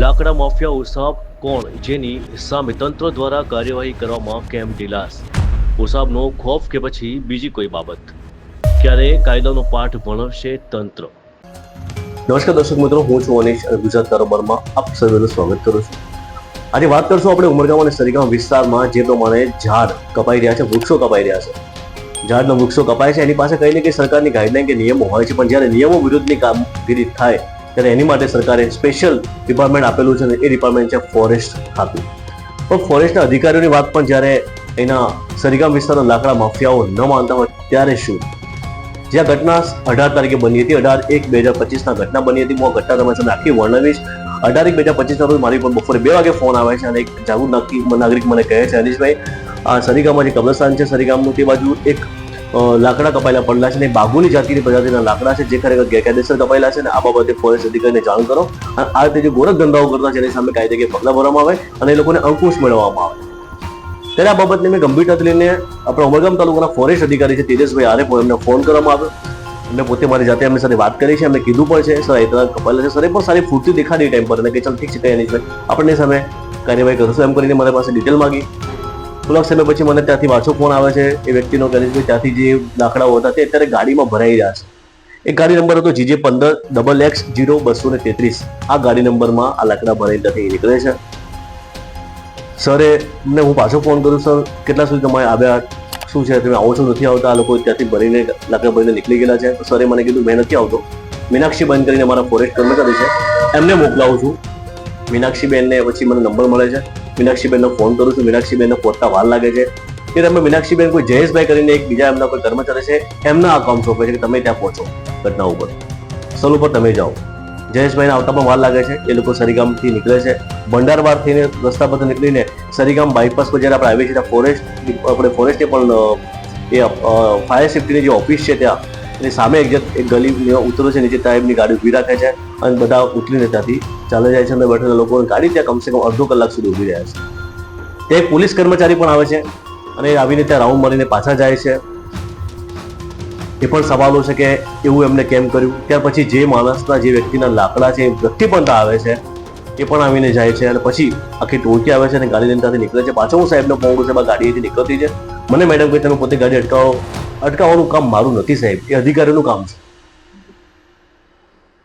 લાકડા માફિયા ઉસાબ કોણ? જેની સામે તંત્ર દ્વારા કાર્યવાહી કરવામાં કેમ ઢીલાસ ઉસાબનો ખોફ કે પછી બીજી કોઈ બાબત? ક્યારે કાયદાનો પાઠ ભણવશે તંત્ર? નમસ્કાર દર્શક મિત્રો, હું છું અનિશ અને ગુજરાત કારોબારમાં આપ સર્વેનું સ્વાગત કરું છું. આજે વાત કરશું આપણે ઉમરગામ અને સરીગામ વિસ્તારમાં, જે પ્રમાણે ઝાડ કપાઈ રહ્યા છે, વૃક્ષો કપાઈ રહ્યા છે. ઝાડના વૃક્ષો કપાય છે, એની પાસે કંઈ ને સરકારની ગાઈડલાઈન કે નિયમો હોય છે, પણ જ્યારે નિયમો વિરુદ્ધની કામગીરી થાય ત્યારે એની માટે સરકારે સ્પેશિયલ ડિપાર્ટમેન્ટ આપેલું છે એ ડિપાર્ટમેન્ટ છે ફોરેસ્ટ ખાતું. પણ ફોરેસ્ટના અધિકારીઓની વાત પણ જ્યારે એના સરીગામ વિસ્તારના લાકડા માફિયાઓ ન માનતા હોય ત્યારે શું? જે ઘટના અઢાર તારીખે બની હતી, અઢાર એક બે હજાર પચીસના ઘટના બની હતી. હું આ ઘટના તમારી સામે આખી વર્ણવીશ. અઢાર એક બે હજાર પચીસના રોજ મારી પર બપોરે બે વાગે ફોન આવે છે અને એક જાગૃત નાગરિક મને કહે છે અનિશભાઈ આ સરીગામમાં જે કબ્રસ્તાન છે, સરીગામનું તે બાજુ એક લાકડા કપાયેલા પડેલા છે અને બાગુની જાતિની પ્રજાતિના લાકડા છે જે ખરેખર ગેરકાયદેસર કપાયેલા છે અને આ બાબતે ફોરેસ્ટ અધિકારીને જાણ કરો. અને આ રીતે જે ગોરખ ધંધાઓ કરતા છે, એની સામે કાયદેકીય પગલાં ભરવામાં આવે અને એ લોકોને અંકુશ મેળવવામાં આવે. ત્યારે આ બાબતને મેં ગંભીરતાથી લઈને આપણા ઉમરગામ તાલુકાના ફોરેસ્ટ અધિકારી છે, તેજસભાઈ આરે એમને ફોન કરવામાં આવ્યો. એમને પોતે મારી જાતે એમની સાથે વાત કરી છે, એમને કીધું પણ છે, સર, એ તરફ કપાયેલા છે. સર, એ પણ સારી ફૂર્તિ દેખાડી ટાઈમ પર અને કે ચાલ ઠીક છે, કઈ નહીં આપણને સામે કાર્યવાહી કરશું. એમ કરીને મારી પાસે ડિટેલ માંગી. થોડાક સમય પછી મને ત્યાંથી પાછો ફોન આવે છે. એ વ્યક્તિનો કહે છે ત્યાંથી જે લાકડાઓ હતા તે અત્યારે ગાડીમાં ભરાઈ રહ્યા છે. એક ગાડી નંબર હતો જીજે પંદર ડબલ એક્સ જીરો બસો ને તેત્રીસ. આ ગાડી નંબરમાં આ લાકડા ભરાઈ ત્યાંથી નીકળે છે. સરે ને હું પાછો ફોન કરું, સર, કેટલા સુધી તમે આવ્યા? શું છે? તમે આવો છો? નથી આવતા? આ લોકો ત્યાંથી ભરીને લાકડા ભરીને નીકળી ગયેલા છે. સરે મને કીધું, મેં નથી આવતો. મીનાક્ષી બંધ કરીને મારા ફોરેસ્ટ કર્મચારી છે. એમને મોકલાવું છું. મીનાક્ષીબેનને પછી મને નંબર મળે છે. મીનાક્ષીબેનનો ફોન કરું છું. મીનાક્ષીબેનને પહોંચતા વાર લાગે છે. કે તમે મીનાક્ષીબેન કોઈ જયેશભાઈ કરીને એક બીજા એમના કોઈ કર્મચારી છે, એમના આ કામ સોંપે છે કે તમે ત્યાં પહોંચો ઘટના ઉપર. સ્થળ ઉપર તમે જાઓ. જયેશભાઈને આવતા પણ વાર લાગે છે. એ લોકો સરીગામથી નીકળે છે. ભંડારબાર થઈને રસ્તા પર નીકળીને સરીગામ બાયપાસ પર જ્યારે આપણે આવીએ છીએ, ત્યાં ફોરેસ્ટ આપણે ફોરેસ્ટે પણ એ ફાયર સેફ્ટીની જે ઓફિસ છે ત્યાં, એની સામે એક એક ગલી ઉતરો છે, નીચે સાહેબની ગાડી ઊભી રાખે છે. અને બધા ઉતરીને ત્યાંથી ચાલે જાય છે અંદર બેઠેલા લોકોની ગાડી ત્યાં કમસે કમ અડધો કલાક સુધી ઊભી રહ્યા છે. ત્યાં એક પોલીસ કર્મચારી પણ આવે છે અને આવીને ત્યાં રાઉન્ડ મારીને પાછા જાય છે. એ પણ સવાલો છે કે એવું એમને કેમ કર્યું? ત્યાર પછી જે માણસના, જે વ્યક્તિના લાકડા છે, એ વ્યક્તિ પણ આવે છે. એ પણ આવીને જાય છે અને પછી આખી ટોળકી આવે છે અને ગાડી લઈને ત્યાંથી નીકળે છે. પાછો હું સાહેબને ફોન કરું સાહેબ આ ગાડી અહીંથી નીકળતી છે. મને મેડમ કે તમે પોતે ગાડી અટકાવો. અટકાવવાનું કામ મારું નથી સાહેબ, એ અધિકારીનું કામ છે.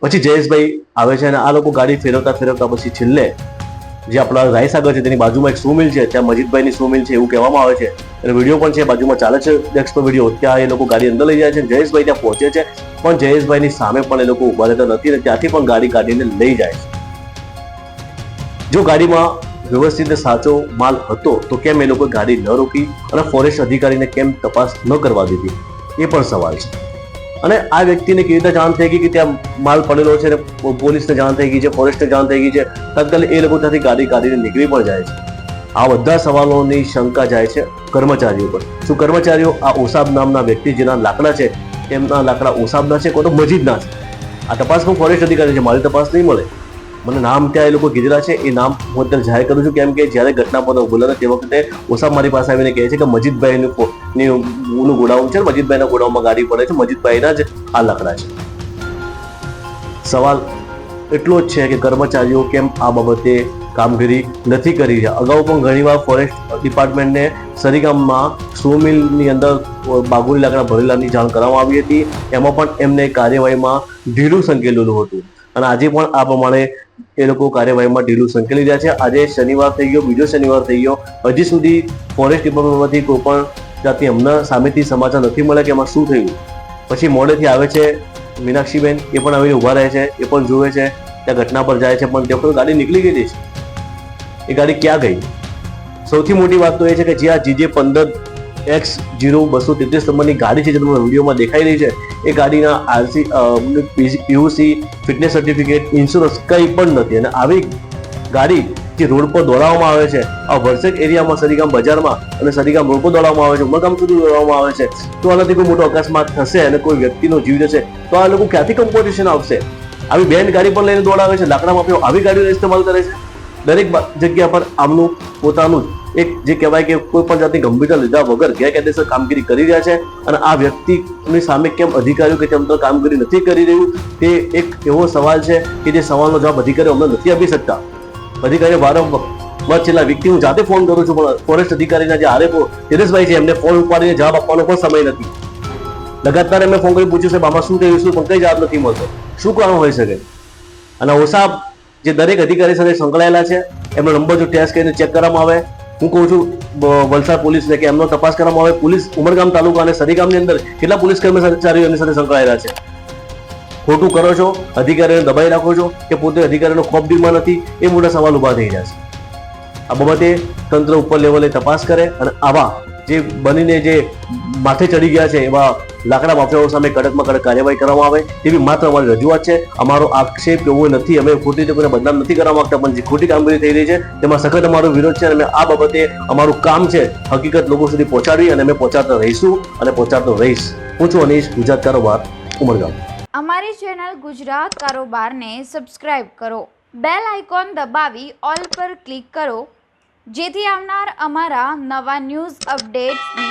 પછી જયેશભાઈ આવે છે અને આ લોકો ગાડી ફેરવતા ફેરવતા પછી છેલ્લે જે આપણા રાયસાગર છે તેની બાજુમાં એક સુમિલ છે, ત્યાં મજીદભાઈની સુમિલ છે એવું કહેવામાં આવે છે. અને વીડિયો પણ છે, બાજુમાં ચાલે છે ડેસ્ક પર વીડિયો ત્યાં એ લોકો ગાડી અંદર લઈ જાય છે, જયેશભાઈ ત્યાં પહોંચે છે, પણ જયેશભાઈની સામે પણ એ લોકો ઊભા રહેતા નથી અને ત્યાંથી પણ ગાડી કાઢીને લઈ જાય છે. જો ગાડીમાં વ્યવસ્થિત સાચો માલ હતો, તો કેમ એ લોકો ગાડી ન રોકી અને ફોરેસ્ટ અધિકારીને કેમ તપાસ ન કરવા દીધી? એ પણ સવાલ છે. અને આ વ્યક્તિને કેવી રીતે જાણ થઈ ગઈ કે ત્યાં માલ પડેલો છે પોલીસને જાણ થઈ ગઈ છે, ફોરેસ્ટને જાણ થઈ ગઈ છે તત્કાલ એ લોકો ત્યાંથી ગાડી કાઢીને નીકળી પણ જાય છે. આ બધા સવાલોની શંકા જાય છે કર્મચારીઓ પર. શું કર્મચારીઓ આ ઓસાબ નામના વ્યક્તિ જેના લાકડા છે, એમના લાકડા ઓસાબના છે, કોઈ તો મજીદના છે? આ તપાસ પણ ફોરેસ્ટ અધિકારી છે, મારી તપાસ નહીં મળે. મને નામ ત્યાં એ લોકો કીધેલા છે, એ નામ હું અત્યારે જાહેર કરું છું, કેમ કે જ્યારે ઘટના પર બોલાતા તે વખતે ઓસાબ મારી પાસે આવીને કહે છે કે મજીદભાઈનું ની ગોડાઉન છે મજીદભાઈના ગોડાઉનમાં ગાડી પડે છે, મજીદભાઈના જ આ લાકડા છે. સવાલ એટલો જ છે કે કર્મચારીઓ કેમ આ બાબતે કામગીરી નથી કરી રહ્યા? અગાઉ પણ ઘણીવાર ફોરેસ્ટ ડિપાર્ટમેન્ટને સરીગામમાં સો મિલની અંદર બાગુરી લાકડા ભરેલાની જાણ કરવામાં આવી હતી. એમાં પણ એમને કાર્યવાહીમાં ઢીલું સંકેલેલું હતું. અને આજે પણ આ પ્રમાણે એ લોકો કાર્યવાહીમાં ઢીલું સંકેલી રહ્યા છે. આજે શનિવાર થઈ ગયો, બીજો શનિવાર થઈ ગયો. હજી સુધી ફોરેસ્ટ ડિપાર્ટમેન્ટમાંથી કોઈ પણ જાતની અમને સામેથી સમાચાર નથી મળ્યા કે એમાં શું થયું. પછી મોડેથી આવે છે મીનાક્ષીબેન, એ પણ આવીને ઊભા રહે છે, એ પણ જુએ છે ત્યાં ઘટના પર જાય છે, પણ તે વખતે ગાડી નીકળી ગઈ છે. એ ગાડી ક્યાં ગઈ? સૌથી મોટી વાત તો એ છે કે જે આ જીજે પંદર એક્સ જીરો બસો તેત્રીસ નંબરની ગાડી છે જે તમને વિડીયોમાં દેખાઈ રહી છે એ ગાડીના RC PUC fitness certificate, insurance કંઈ પણ નથી. અને આવી ગાડી જે રોડ પર દોડાવવામાં આવે છે, આ વરસેક એરિયામાં સરીગામ બજારમાં અને સરીગામ રોડ પર દોડાવવામાં આવે છે, ઉમરગામ સુધી દોડાવવામાં આવે છે, તો આનાથી કોઈ મોટો અકસ્માત થશે અને કોઈ વ્યક્તિનો જીવ જશે, તો આ લોકો ક્યાંથી કમ્પોઝિશન આવશે? આવી બેન ગાડી પણ લઈને દોડાવે છે લાકડા માફીઓ આવી ગાડીનો ઇસ્તેમાલ કરે છે. દરેક જગ્યા પર આમનું પોતાનું એક જે કહેવાય કે કોઈ પણ જાતની ગંભીરતા લીધા વગર ગેરકાયદેસર કામગીરી કરી રહ્યા છે અને આ વ્યક્તિની સામે કેમ અધિકારીઓ કે તંત્ર કામગીરી નથી કરી રહ્યું, તે એક એવો સવાલ છે કે જે સવાલનો જવાબ અધિકારીઓ અમને નથી આપી શકતા. અધિકારીઓ વારંવાર છેલ્લા વ્યક્તિ હું જાતે ફોન કરું છું, પણ ફોરેસ્ટ અધિકારીના જે આરેપો દિનેશભાઈ છે, એમને ફોન ઉપાડીને જવાબ આપવાનો પણ સમય નથી. લગાતાર એમને ફોન કરી પૂછ્યું છે બાબા શું કહ્યું શું પણ કંઈ જવાબ નથી મળતો? શું કારણ હોઈ શકે? અને ઓસાબ જે દરેક અધિકારી સાથે સંકળાયેલા છે, એમનો નંબર જો ટેસ્ટ કરીને ચેક કરવામાં આવે હું કહું છું વલસાડ પોલીસને કે એમનો તપાસ કરવામાં આવે. પોલીસ ઉમરગામ તાલુકા અને સરીગામની અંદર કેટલા પોલીસ કર્મચારીઓ એમની સાથે સંકળાયેલા છે? ખોટું કરો છો, અધિકારીઓને દબાઈ રાખો છો કે પોતે અધિકારીનો ખોફ દીમાં નથી, એ મોટા સવાલ ઊભા થઈ રહ્યા છે. આ બાબતે તંત્ર ઉપર લેવલે તપાસ કરે અને આવા જે બનીને જે માથે ચડી ગયા છે એવા લાકડા માફિયાઓ સામે કડકમાં કડક કાર્યવાહી કરવામાં આવે, તેવી માત્ર અમારી રજૂઆત છે. અમારો આક્ષેપ એવો નથી, અમે ખોટી રીતે કોઈને બદનામ નથી કરવા માંગતા, પણ જે ખોટી કામગીરી થઈ રહી છે, તેમાં સખત અમારો વિરોધ છે અને આ બાબતે અમારું કામ છે હકીકત લોકો સુધી પહોંચાડવી અને અમે પહોંચાડતા રહીશું અને પહોંચાડતો રહીશ. હું છું અનીશ, ગુજરાત કારોબાર, ઉમરગામ. અમારી ચેનલ ગુજરાત કારોબારને સબસ્ક્રાઇબ કરો, બેલ આઇકોન દબાવી, ઓલ પર ક્લિક કરો, જેથી આવનાર અમારા નવા ન્યૂઝ અપડેટ્સની